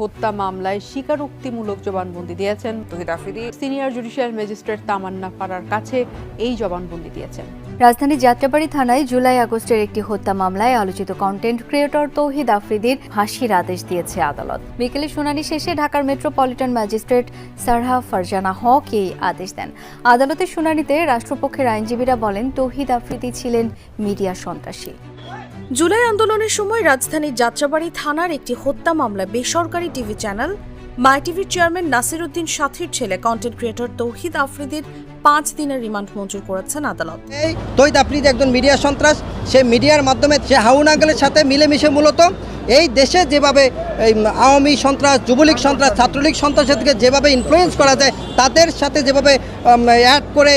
হত্যা মামলায় স্বীকারোক্তিমূলক জবানবন্দি দিয়েছেন Tohid Afridi. Senior judicial magistrate Tamanna ফারার কাছে এই জবানবন্দি দিয়েছেন। রাজধানীর যাত্রাবাড়ি থানায় জুলাই আগস্টের একটি হত্যা মামলায় আলোচিত কন্টেন্ট ক্রিয়েটর তৌহিদ আফ্রিদির ফাঁসির আদেশ দিয়েছে আদালত। বিকেলে শুনানি শেষে ঢাকার মেট্রোপলিটন ম্যাজিস্ট্রেট সারহা ফারজানা হক এই আদেশ দেন। আদালতের শুনানিতে রাষ্ট্রপক্ষের আইনজীবীরা বলেন, তৌহিদ আফ্রিদি ছিলেন মিডিয়া সন্ত্রাসী। জুলাই আন্দোলনের সময় রাজধানীর যাত্রাবাড়ি থানার একটি হত্যা মামলা বেসরকারি টিভি চ্যানেল, মাই টিভির চেয়ারম্যান নাসির উদ্দিন সাথীর ছেলে কন্টেন্ট ক্রিয়েটর তৌহিদ আফ্রিদির পাঁচ দিনের রিমান্ড মঞ্জুর করেছেন আদালত। এই তৈদ আফ্রিদি একজন মিডিয়া সন্ত্রাস সে মিডিয়ার মাধ্যমে সে হাউন আঙ্গেলের সাথে মিলেমিশে মূলত। এই দেশে যেভাবে এই আওয়ামী সন্ত্রাস যুবলীগ সন্ত্রাস ছাত্রলীগ সন্ত্রাসের থেকে যেভাবে ইনফ্লুয়েন্স করা যায় তাদের সাথে যেভাবে অ্যাড করে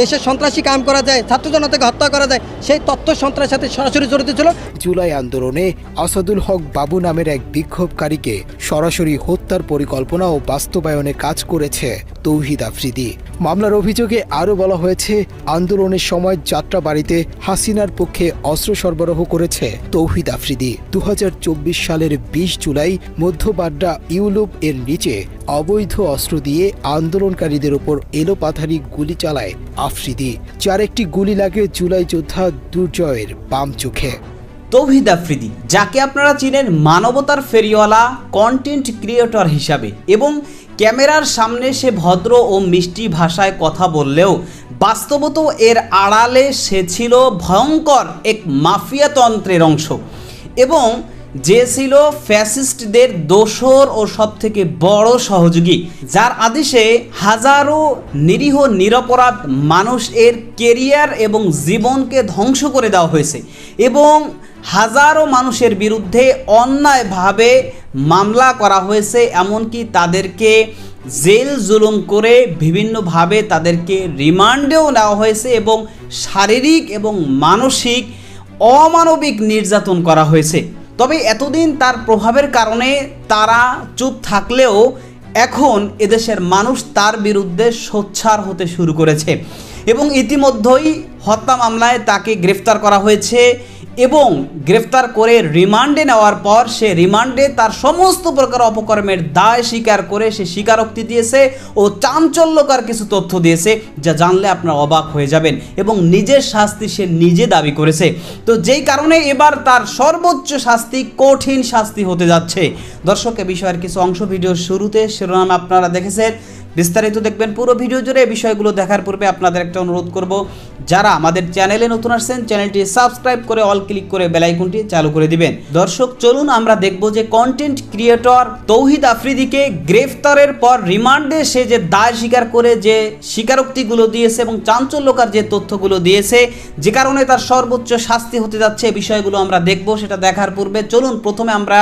দেশের সন্ত্রাসী কাম করা যায় ছাত্র জনতাকে হত্যা করা যায় সেই তথ্য সন্ত্রাসের সাথে সরাসরি জড়িত ছিল। জুলাই আন্দোলনে আসাদুল হক বাবু নামের এক বিক্ষোভকারীকে সরাসরি হত্যার পরিকল্পনা ও বাস্তবায়নে কাজ করেছে। তৌহিদ আফ্রিদি। মামলার অভিযোগে আরও বলা হয়েছে, আন্দোলনের সময় যাত্রা বাড়িতে হাসিনার পক্ষে অস্ত্র সরবরাহ করেছে তৌহিদ আফ্রিদি। দু হাজার চব্বিশ সালের বিশ জুলাই মধ্যবাড্ডা ইউলুপ এর নিচে অবৈধ অস্ত্র দিয়ে আন্দোলনকারীদের ওপর এলোপাথারি গুলি চালায় আফ্রিদি, যার একটি গুলি লাগে জুলাই যোদ্ধা দুর্জয়ের বাম চোখে। তৌহিদ আফ্রিদি, যাকে আপনারা চিনেন মানবতার ফেরিওয়ালা কন্টেন্ট ক্রিয়েটর হিসাবে এবং ক্যামেরার সামনে সে ভদ্র ও মিষ্টি ভাষায় কথা বললেও বাস্তবত এর আড়ালে সে ছিল ভয়ঙ্কর এক মাফিয়াতন্ত্রের অংশ এবং যে ছিল ফ্যাসিস্টদের দোসর ও সবথেকে বড় সহযোগী, যার আদেশে হাজারো নিরীহ নিরপরাধ মানুষ এর কেরিয়ার এবং জীবনকে ধ্বংস করে দেওয়া হয়েছে এবং হাজারো মানুষের বিরুদ্ধে অন্যায়ভাবে মামলা করা হয়েছে, এমনকি তাদেরকে জেল জুলুম করে বিভিন্নভাবে তাদেরকে রিমান্ডেও নেওয়া হয়েছে এবং শারীরিক এবং মানসিক অমানবিক নির্যাতন করা হয়েছে। তবে এতদিন তার প্রভাবের কারণে তারা চুপ থাকলেও এখন এদেশের মানুষ তার বিরুদ্ধে সোচ্ছার হতে শুরু করেছে এবং ইতিমধ্যেই হত্যা মামলায় তাকে গ্রেফতার করা হয়েছে। এবং গ্রেফতার করে রিমান্ডে নেওয়ার পর সে রিমান্ডে তার সমস্ত প্রকার অপকর্মের দায় স্বীকার করে সে স্বীকারোক্তি দিয়েছে ও চাঞ্চল্যকর কিছু তথ্য দিয়েছে যা জানলে আপনার অবাক হয়ে যাবেন এবং নিজের শাস্তি সে নিজে দাবি করেছে। তো যেই কারণে এবার তার সর্বোচ্চ শাস্তি কঠিন শাস্তি হতে যাচ্ছে। দর্শক, এ বিষয়ের কিছু অংশ ভিডিওর শুরুতে শিরোনাম আপনারা দেখেছেন। বিস্তারিত দেখবেন পুরো ভিডিও জুড়ে এই বিষয়গুলো দেখার পূর্বে আপনাদের একটা অনুরোধ করব। যারা আমাদের চ্যানেলে নতুন আসছেন, চ্যানেলটি সাবস্ক্রাইব করে অল ক্লিক করে বেলাইকনটি চালু করে দিবেন। দর্শক, চলুন আমরা দেখব যে কন্টেন্ট ক্রিয়েটর তৌহিদ আফ্রিদিকে গ্রেফতারের পর রিমান্ডে সে যে দায় স্বীকার করে, যে স্বীকারোক্তিগুলো দিয়েছে এবং চাঞ্চল্যকার যে তথ্যগুলো দিয়েছে, যে কারণে তার সর্বোচ্চ শাস্তি হতে যাচ্ছে বিষয়গুলো আমরা দেখব, সেটা দেখার পূর্বে। চলুন প্রথমে আমরা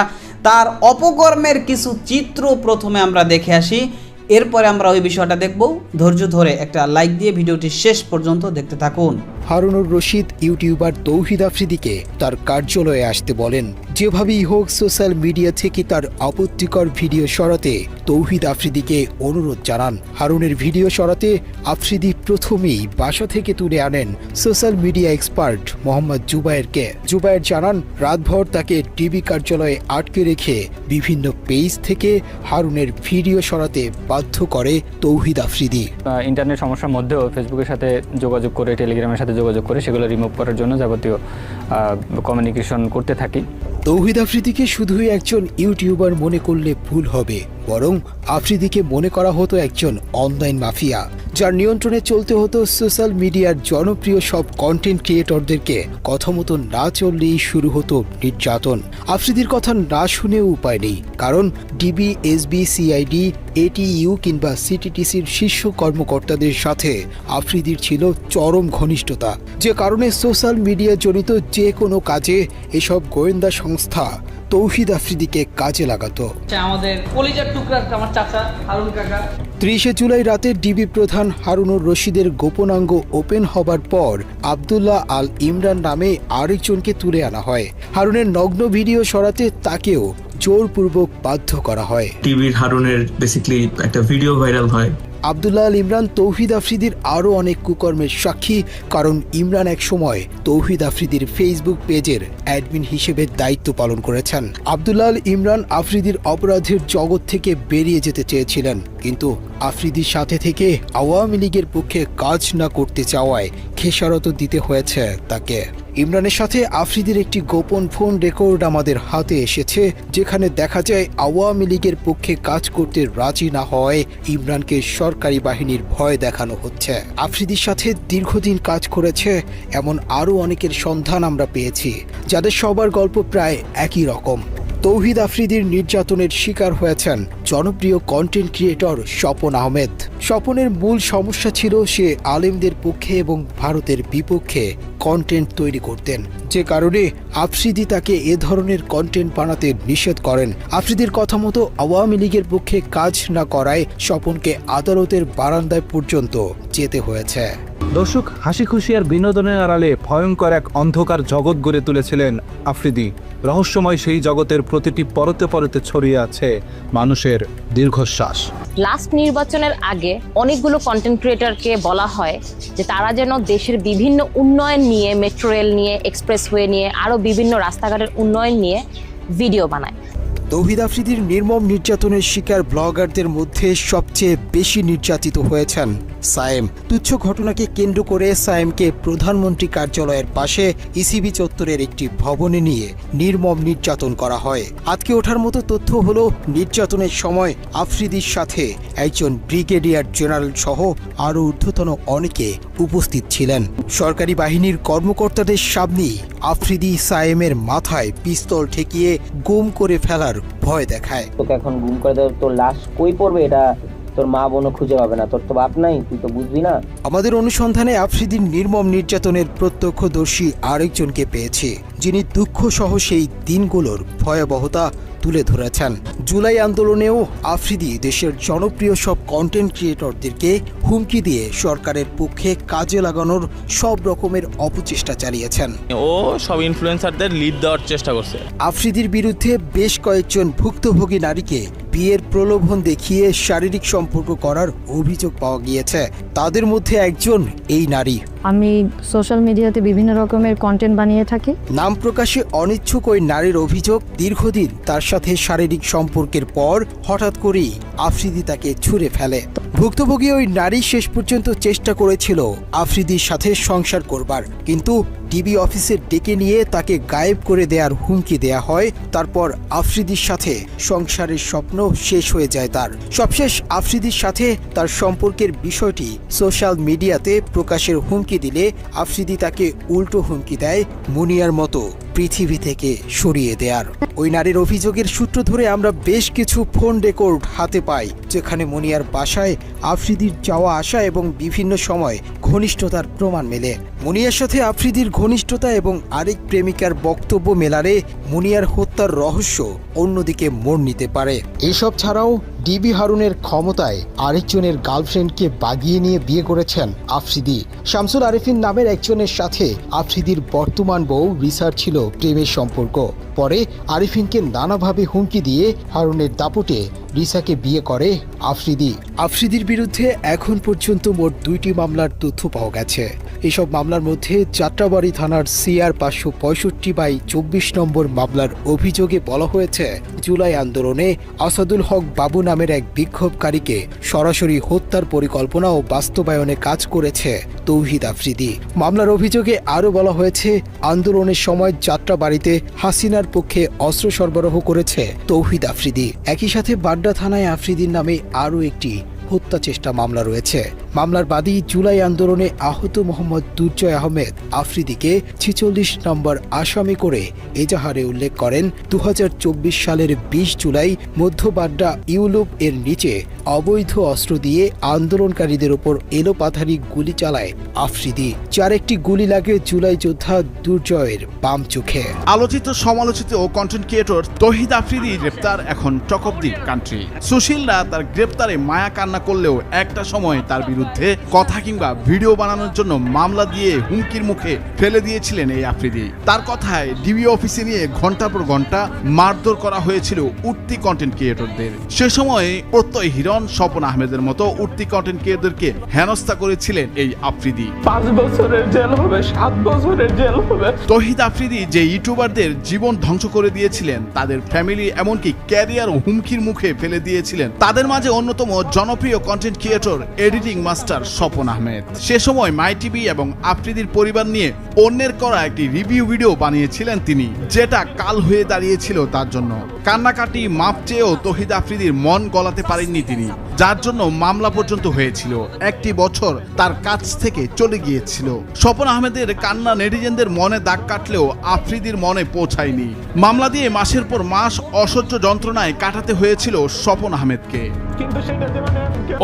তার অপকর্মের কিছু চিত্র প্রথমে আমরা দেখে আসি। এরপরে আমরা ওই বিষয়টা দেখব। ধৈর্য ধরে একটা লাইক দিয়ে ভিডিওটি শেষ পর্যন্ত দেখতে থাকুন। হারুনুর রশিদ ইউটিউবার তৌহিদ আফ্রিদিকে তার কার্যালয়ে আসতে বলেন। যেভাবেই হোক সোশ্যাল মিডিয়া থেকে তার আপত্তিকর ভিডিও সরাতে তৌহিদ আফ্রিদিকে অনুরোধ জানান। হারুনের ভিডিও সরাতে আফ্রিদি প্রথমেই বাসা থেকে তুলে আনেন সোশ্যাল মিডিয়া এক্সপার্ট মোহাম্মদ জুবায়েরকে। জুবায়ের জানান, রাতভর তাকে টিভি কার্যালয়ে আটকে রেখে বিভিন্ন পেজ থেকে হারুনের ভিডিও সরাতে বাধ্য করে তৌহিদ আফ্রিদি। ইন্টারনেট সমস্যার মধ্যেও ফেসবুকের সাথে যোগাযোগ করে, টেলিগ্রামের সাথে যোগাযোগ করে সেগুলো রিমুভ করার জন্য যাবতীয় কমিউনিকেশন করতে থাকি। তৌহিদ আফ্রিদিকে শুধুই একজন ইউটিউবার মনে করলে ভুল হবে, বরং আফ্রিদিকে মনে করা হতো একজন অনলাইন মাফিয়া, যার নিয়ন্ত্রণে চলতে হতো সোশ্যাল মিডিয়ার জনপ্রিয় সব কন্টেন্ট ক্রিয়েটরদেরকে কথা মতো না চললেই শুরু হতো নির্যাতন। আফ্রিদির কথা না শুনেও উপায় নেই, কারণ ডিবি এসবি সিআইডি এটিইউ কিংবা সিটিটিসির শীর্ষ কর্মকর্তাদের সাথে। আফ্রিদির ছিল চরম ঘনিষ্ঠতা। যে কারণে সোশ্যাল মিডিয়া জনিত যে কোনো কাজে এসব গোয়েন্দা সংস্থা তৌহিদ আফ্রিদিকে কাজে লাগাতো। আমাদের কলিজার টুকরা আমার চাচা হারুন কাকা। ত্রিশে জুলাই রাতে ডিবি প্রধান হারুনুর রশিদের গোপনাঙ্গ ওপেন হবার পর আবদুল্লাহ আল ইমরান নামে আরেকজনকে তুলে আনা হয়। হারুনের নগ্ন ভিডিও সরাতে তাকেও জোরপূর্বক বাধ্য করা হয়। টিভির হারুনের বেসিক্যালি একটা ভিডিও ভাইরাল হয়। আবদুল্লাহ আল ইমরান তৌহিদ আফ্রিদির আরও অনেক কুকর্মের সাক্ষী কারণ ইমরান এক সময় তৌহিদ আফ্রিদির ফেসবুক পেজের অ্যাডমিন হিসেবে দায়িত্ব পালন করেছেন। আবদুল্লাহ আল ইমরান আফ্রিদির অপরাধের জগৎ থেকে বেরিয়ে যেতে চেয়েছিলেন কিন্তু আফ্রিদির সাথে থেকে আওয়ামী লীগের পক্ষে কাজ না করতে চাওয়ায় খেসারত দিতে হয়েছে তাকে। ইমরানের সাথে আফ্রিদির একটি গোপন ফোন রেকর্ড আমাদের হাতে এসেছে, যেখানে দেখা যায় আওয়ামী লীগের পক্ষে কাজ করতে রাজি না হয় ইমরানকে সরকারি বাহিনীর ভয় দেখানো হচ্ছে। আফ্রিদির সাথে দীর্ঘদিন কাজ করেছে, এমন আরও অনেকের সন্ধান আমরা পেয়েছি, যাদের সবার গল্প প্রায় একই রকম। তৌহিদ আফ্রিদির নির্যাতনের শিকার হয়েছেন জনপ্রিয় কন্টেন্ট ক্রিয়েটর স্বপন আহমেদ। স্বপনের মূল সমস্যা ছিল সে আলেমদের পক্ষে এবং ভারতের বিপক্ষে কন্টেন্ট তৈরি করতেন। যে কারণে আফ্রিদি তাকে এ ধরনের কন্টেন্ট বানাতে নিষেধ করেন। আফ্রিদির কথা মতো আওয়ামী লীগের পক্ষে কাজ না করায় স্বপনকে আদালতের বারান্দায় পর্যন্ত যেতে হয়েছে। দর্শক হাসি খুশি আর বিনোদনের আড়ালে ভয়ঙ্কর এক অন্ধকার জগৎ গড়ে তুলেছিলেন আফ্রিদি। রহস্যময় সেই জগতের প্রতিটি পরতে পরতে ছড়িয়ে আছে মানুষের দীর্ঘশ্বাস। লাস্ট নির্বাচনের আগে অনেকগুলো কন্টেন্ট ক্রিয়েটারকে বলা হয় যে তারা যেন দেশের বিভিন্ন উন্নয়ন নিয়ে মেট্রো রেল নিয়ে এক্সপ্রেসওয়ে নিয়ে, আরও বিভিন্ন রাস্তাঘাটের উন্নয়ন নিয়ে ভিডিও বানায়। তৌহিদ আফ্রিদির নির্মম নির্যাতনের শিকার ব্লগারদের মধ্যে সবচেয়ে বেশি নির্যাতিত হয়েছেন সায়েম। তুচ্ছ ঘটনাকে কেন্দ্র করে সায়েমকে প্রধানমন্ত্রী কার্যালয়ের পাশে ইসিবি চত্বরের একটি ভবনে নিয়ে নির্মম নির্যাতন করা হয়। আজকে ওঠার মতো তথ্য হল নির্যাতনের সময় আফ্রিদির সাথে একজন ব্রিগেডিয়ার জেনারেল সহ আরও ঊর্ধ্বতন অনেকে উপস্থিত ছিলেন। সরকারি বাহিনীর কর্মকর্তাদের সামনেই আফ্রিদি সায়েমের মাথায় পিস্তল ঠেকিয়ে গুম করে ফেলার ভয় দেখায়। তোকে এখন গুম করে দেবে তোর লাশ কই পড়বে? এটা তোর মা বোনও খুঁজে পাবে না। তোর তো বাপ নাই তুই তো বুঝবি না। আমাদের অনুসন্ধানে আফ্রিদির নির্মম নির্যাতনের প্রত্যক্ষদর্শী আরেকজনকে পেয়েছে। যিনি দুঃখ সহ সেই দিনগুলোর ভয়াবহতা তুলে ধরেছেন। জুলাই আন্দোলনেও আফ্রিদি দেশের জনপ্রিয় সব কন্টেন্ট ক্রিয়েটরদেরকে হুমকি দিয়ে সরকারের পক্ষে কাজে লাগানোর সব রকমের অপচেষ্টা চালিয়েছেন। ও সব ইনফ্লুয়েন্সারদের লিড দেওয়ার চেষ্টা করছে। আফ্রিদির বিরুদ্ধে বেশ কয়েকজন ভুক্তভোগী নারীকে বিয়ের প্রলোভন দেখিয়ে শারীরিক সম্পর্ক করার অভিযোগ পাওয়া গিয়েছে। তাদের মধ্যে একজন এই নারী। আমি সোশ্যাল মিডিয়াতে বিভিন্ন রকমের কন্টেন্ট বানিয়ে থাকি। নাম প্রকাশে অনিচ্ছুক ওই নারীর অভিযোগ দীর্ঘদিন তার সাথে শারীরিক সম্পর্কের পর হঠাৎ করেই আফ্রিদি তাকে ছুঁড়ে ফেলে। ভুক্তভোগী ওই নারী শেষ পর্যন্ত চেষ্টা করেছিল আফ্রিদির সাথে সংসার করবার, কিন্তু ডিবি অফিসে ডেকে নিয়ে তাকে গায়েব করে দেওয়ার হুমকি দেয়া হয়, তারপর আফ্রিদির সাথে সংসারের স্বপ্ন শেষ হয়ে যায় তার। সবশেষ আফ্রিদির সাথে তার সম্পর্কের বিষয়টি সোশ্যাল মিডিয়াতে প্রকাশের হুমকি দিলে আফ্রিদি তাকে উল্টো হুমকি দেয় মুনিয়ার মতো পৃথিবী থেকে সরিয়ে দেয়ার। ওই নারীর অভিযোগের সূত্র ধরে আমরা বেশ কিছু ফোন রেকর্ড হাতে পাই, যেখানে মুনিয়ার বাসায় আফ্রিদির যাওয়া আসা এবং বিভিন্ন সময় ঘনিষ্ঠতার প্রমাণ মেলে। মুনিয়ার সাথে আফ্রিদির ঘনিষ্ঠতা এবং আরেক প্রেমিকার বক্তব্য মেলারে মুনিয়ার হত্যার রহস্য অন্যদিকে মোড় নিতে পারে। এসব ছাড়াও ডিবি হারুনের ক্ষমতায় আরেকজনের গার্লফ্রেন্ডকে বাগিয়ে নিয়ে বিয়ে করেছেন আফ্রিদি। শামসুল আরিফিন নামের একজনের সাথে আফ্রিদির বর্তমান বউ রিসার ছিল প্রেমের সম্পর্ক। পরে আরিফিনকে নানাভাবে হুমকি দিয়ে হারুনের দাপটে রিসাকে বিয়ে করে আফ্রিদি। আফ্রিদির বিরুদ্ধে এখন পর্যন্ত মোট দুইটি মামলার তথ্য পাওয়া গেছে। এসব মামলার মধ্যে যাত্রাবাড়ি থানার সিআর পাঁচশো পঁয়ষট্টি বাই চব্বিশ নম্বর মামলার অভিযোগে বলা হয়েছে, জুলাই আন্দোলনে আসাদুল হক বাবু নামের এক বিক্ষোভকারীকে সরাসরি হত্যার পরিকল্পনা ও বাস্তবায়নে কাজ করেছে তৌহিদ আফ্রিদি। মামলার অভিযোগে আরও বলা হয়েছে, আন্দোলনের সময় যাত্রাবাড়িতে হাসিনার পক্ষে অস্ত্র সরবরাহ করেছে তৌহিদ আফ্রিদি। একই সাথে বাড্ডা থানায় আফ্রিদির নামে আরও একটি হত্যা চেষ্টা মামলা রয়েছে। মামলার বাদী জুলাই আন্দোলনে আহত মোহাম্মদ দুর্জয় আহমেদ আফ্রিদিকে ছিচল্লিশ নম্বর আসামি করে এজাহারে উল্লেখ করেন, দুহাজার চব্বিশ সালের বিশ জুলাই মধ্যবাড্ডা ইউলুপ এর নিচে অবৈধ অস্ত্র দিয়ে আন্দোলনকারীদের ওপর এলোপাথারি গুলি চালায় আফ্রিদি। যার একটি গুলি লাগে জুলাই যোদ্ধা দুর্জয়ের বাম চোখে। আলোচিত, সমালোচিত ও কন্টেন্ট ক্রিয়েটর তহিদ আফ্রিদি গ্রেপ্তার এখন টক দি কান্ট্রি সুশীলরা তার গ্রেপ্তারে মায়া কান্না করলেও একটা সময় তার বিরুদ্ধে কথা কিংবা ভিডিও বানানোর জন্য মামলা দিয়ে হুমকির মুখে ফেলে দিয়েছিলেন এই আফ্রিদি। তার কথায় ডিবি অফিসে নিয়ে ঘণ্টা পর ঘণ্টা মারধর করা হয়েছিল উঠতি কন্টেন্ট ক্রিয়েটরদের সে সময় প্রত্যয় হিরণ স্বপন আহমেদের মতো উঠতি কন্টেন্ট ক্রিয়েটরকে হেনস্থা করেছিলেন এই আফ্রিদি। পাঁচ বছরের জেল হবে সাত বছরের জেল হবে। তহিদ আফ্রিদি যে ইউটিউবারদের জীবন ধ্বংস করে দিয়েছিলেন তাদের ফ্যামিলি এমনকি ক্যারিয়ার হুমকির মুখে ফেলে দিয়েছিলেন। তাদের মাঝে অন্যতম জনপ্রিয় content creator editing master Swapan Ahmed. সে সময় মাই টিভি এবং আফ্রিদির পরিবার নিয়ে অন্যের করা একটি রিভিউ ভিডিও বানিয়েছিলেন তিনি, যেটা কাল হয়ে দাঁড়িয়েছিল তার জন্য। কান্নাকাটি মাপ চেয়েও তহিদ আফ্রিদির মন গলাতে পারেননি তিনি যার জন্য মামলা পর্যন্ত হয়েছিল। একটি বছর তার কাছ থেকে চলে গিয়েছিল। স্বপন আহমেদের কান্না নেটিজেনদের মনে দাগ কাটলেও আফ্রিদির মনে পৌঁছায়নি। মামলা দিয়ে মাসের পর মাস অসহ্য যন্ত্রণায় কাটাতে হয়েছিল স্বপন আহমেদকে।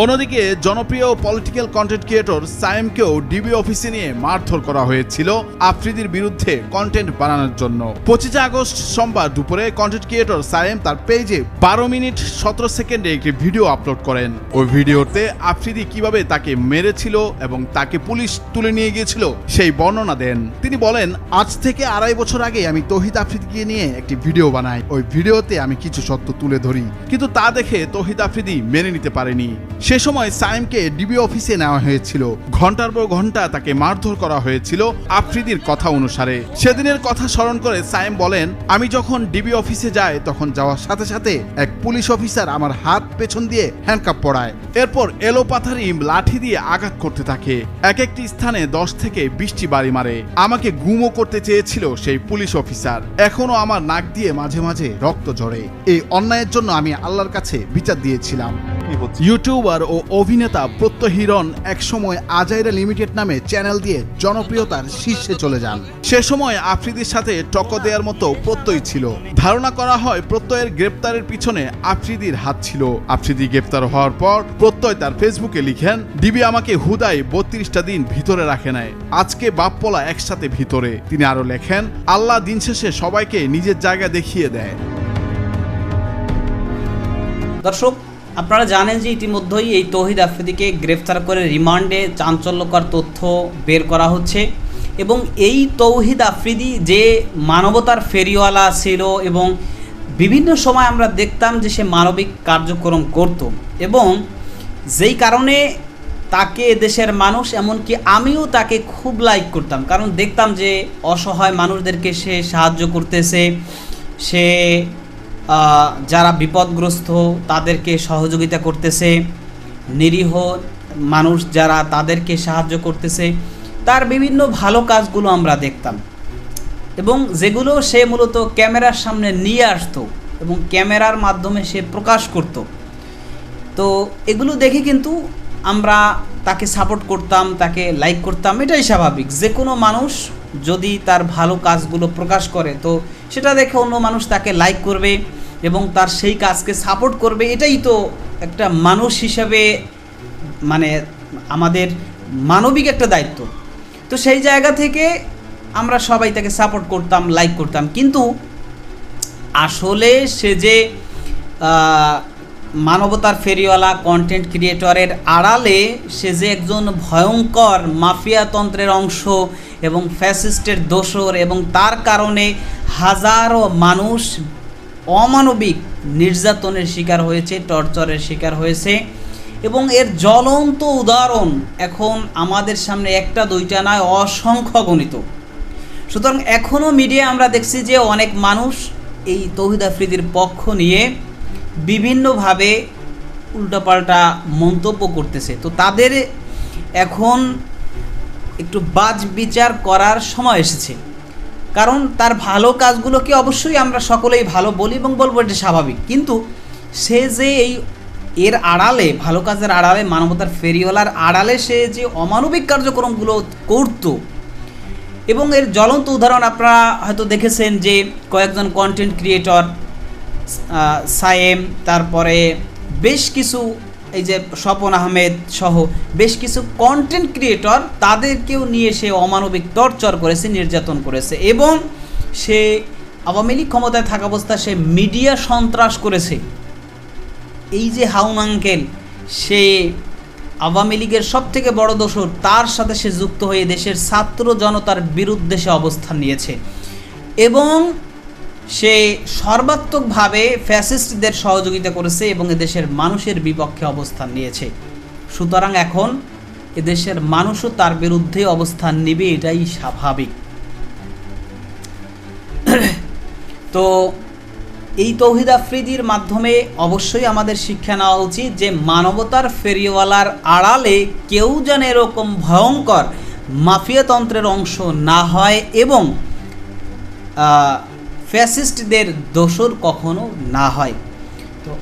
অন্যদিকে জনপ্রিয় পলিটিক্যাল কন্টেন্ট ক্রিয়েটর সায়েমকেও ডিবি অফিসে নিয়ে মারধর করা হয়েছিল আফ্রিদির বিরুদ্ধে কন্টেন্ট বানানোর জন্য। পঁচিশে আগস্ট সোমবার দুপুরে কন্টেন্ট ক্রিয়েটর সায়েম তার পেজে বারো মিনিট সতেরো সেকেন্ডে একটি ভিডিও আপলোড করেন। ওই ভিডিওতে আফ্রিদি কীভাবে তাকে মেরেছিল এবং তাকে পুলিশ তুলে নিয়ে গিয়েছিল সেই বর্ণনা দেন। তিনি বলেন, আজ থেকে আড়াই বছর আগে আমি তহিদ আফ্রিদিকে নিয়ে একটি ভিডিও বানাই। ওই ভিডিওতে আমি কিছু সত্য তুলে ধরি, কিন্তু তা দেখে তহিদ আফ্রিদি মেনে নিতে পারেনি। সে সময় সায়েমকে ডিবি অফিসে নেওয়া হয়েছিল। ঘণ্টার পর ঘণ্টা তাকে মারধর করা হয়েছিল আফ্রিদির কথা অনুসারে। সেদিনের কথা স্মরণ করে সায়েম বলেন, আমি যখন ডিবি অফিসে যাই, তখন যাওয়ার সাথে সাথে এক পুলিশ অফিসার আমার হাত পেছন দিয়ে হ্যান্ডকাপ পড়ায় এরপর এলো পাথারি লাঠি দিয়ে আঘাত করতে থাকে। এক একটি স্থানে দশ থেকে বৃষ্টি বাড়ি মারে। আমাকে গুমও করতে চেয়েছিল সেই পুলিশ অফিসার। এখনও আমার নাক দিয়ে মাঝে মাঝে রক্ত ঝরে। এই অন্যায়ের জন্য আমি আল্লাহর কাছে বিচার দিয়েছিলাম। ইউটিউবার ও অভিনেতা প্রত্যয় হিরণ একসময় আজাইরা লিমিটেড নামে চ্যানেল দিয়ে জনপ্রিয়তার শীর্ষে চলে যান। সে সময় আফ্রিদির সাথে টক্কর দেওয়ার মতো প্রত্যয় ছিল। ধারণা করা হয় প্রত্যয়ের গ্রেপ্তারের পিছনে আফ্রিদির হাত ছিল। আফ্রিদি গ্রেপ্তার হওয়ার পর প্রত্যয় তার ফেসবুকে লিখেন ডিবি আমাকে হুদাই বত্রিশটা দিন ভিতরে রাখে নাই। আজকে বাপপলা একসাথে ভিতরে। তিনি আরও লেখেন আল্লাহ দিন শেষে সবাইকে নিজের জায়গা দেখিয়ে দেয়। দর্শক আপনারা জানেন যে ইতিমধ্যেই এই তৌহিদ আফ্রিদিকে গ্রেফতার করে রিমান্ডে চাঞ্চল্যকর তথ্য বের করা হচ্ছে এবং এই তৌহিদ আফ্রিদি যে মানবতার ফেরিওয়ালা ছিল এবং বিভিন্ন সময় আমরা দেখতাম যে সে মানবিক কার্যক্রম করত এবং যেই কারণে তাকে দেশের মানুষ, এমনকি আমিও তাকে খুব লাইক করতাম। কারণ দেখতাম যে অসহায় মানুষদেরকে সে সাহায্য করতেছে, সে যারা বিপদগ্রস্ত, তাদেরকে সহযোগিতা করতেছে। নিরীহ মানুষ যারা, তাদেরকে সাহায্য করতেছে। তার বিভিন্ন ভালো কাজগুলো আমরা দেখতাম। এবং যেগুলো সে মূলত ক্যামেরার সামনে নিয়ে আসতো এবং ক্যামেরার মাধ্যমে সে প্রকাশ করত। তো এগুলো দেখে কিন্তু আমরা তাকে সাপোর্ট করতাম, তাকে লাইক করতাম। এটাই স্বাভাবিক। যে কোনো মানুষ যদি তার ভালো কাজগুলো প্রকাশ করে, তো সেটা দেখে অন্য মানুষ তাকে লাইক করবে। এবং তার সেই কাজকে সাপোর্ট করবে, এটাই তো একটা মানুষ হিসাবে মানে আমাদের মানবিক একটা দায়িত্ব। তো সেই জায়গা থেকে আমরা সবাই তাকে সাপোর্ট করতাম লাইক করতাম। কিন্তু আসলে সে যে মানবতার ফেরিওয়ালা কন্টেন্ট ক্রিয়েটরের আড়ালে সে যে একজন ভয়ঙ্কর মাফিয়াতন্ত্রের অংশ এবং ফ্যাসিস্টের দোসর এবং তার কারণে হাজারো মানুষ অমানবিক নির্যাতনের শিকার হয়েছে, টর্চারের শিকার হয়েছে এবং এর জ্বলন্ত উদাহরণ এখন আমাদের সামনে একটা, দুইটা নয়, অসংখ্য গণিত। সুতরাং এখনও মিডিয়া আমরা দেখছি যে অনেক মানুষ এই তৌহিদ আফ্রিদির পক্ষ নিয়ে বিভিন্নভাবে উল্টাপাল্টা মন্তব্য করতেছে। তো তাদের এখন একটু বাজ বিচার করার সময় এসেছে। কারণ তার ভালো কাজগুলোকে অবশ্যই আমরা সকলেই ভালো বলি এবং বলব এটা স্বাভাবিক। কিন্তু সে যে এই এর আড়ালে, ভালো কাজের আড়ালে, মানবতার ফেরিওয়ালার আড়ালে সে যে অমানবিক কার্যক্রমগুলো করতো এবং এর জ্বলন্ত উদাহরণ আপনারা হয়তো দেখেছেন যে কয়েকজন কন্টেন্ট ক্রিয়েটর সায়েম, তারপরে বেশ কিছু এই যে স্বপন আহমেদ সহ বেশ কিছু কন্টেন্ট ক্রিয়েটর তাদেরকেও নিয়ে সে অমানবিক টর্চার করেছে, নির্যাতন করেছে এবং সে আওয়ামী লীগ ক্ষমতায় থাকা অবস্থায় সে মিডিয়া সন্ত্রাস করেছে। এই যে হাউন আঙ্কেল, সে আওয়ামী লীগের সব থেকে বড় দোষর, তার সাথে সে যুক্ত হয়ে দেশের ছাত্র জনতার বিরুদ্ধে সে অবস্থান নিয়েছে। এবং সে সর্বাত্মকভাবে ফ্যাসিস্টদের সহযোগিতা করেছে এবং এদেশের মানুষের বিপক্ষে অবস্থান নিয়েছে। সুতরাং এখন এদেশের মানুষও তার বিরুদ্ধে অবস্থান নেবে, এটাই স্বাভাবিক। তো এই তৌহিদ আফ্রিদির মাধ্যমে অবশ্যই আমাদের শিক্ষা নেওয়া উচিত যে মানবতার ফেরিওয়ালার আড়ালে কেউ যেন এরকম ভয়ঙ্কর মাফিয়াতন্ত্রের অংশ না হয় এবং ফ্যাসিস্টদের দোষর কখনো না হয়। তো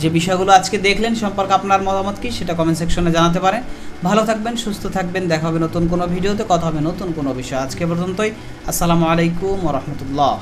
যে বিষয়গুলো আজকে দেখলেন সম্পর্কে আপনার মতামত কী সেটা কমেন্ট সেকশনে জানাতে পারেন ভালো থাকবেন, সুস্থ থাকবেন, দেখা হবে নতুন কোনো ভিডিওতে, কথা হবে নতুন কোনো বিষয় আজকে পর্যন্তই। আসসালামু আলাইকুম রহমতুল্লাহ।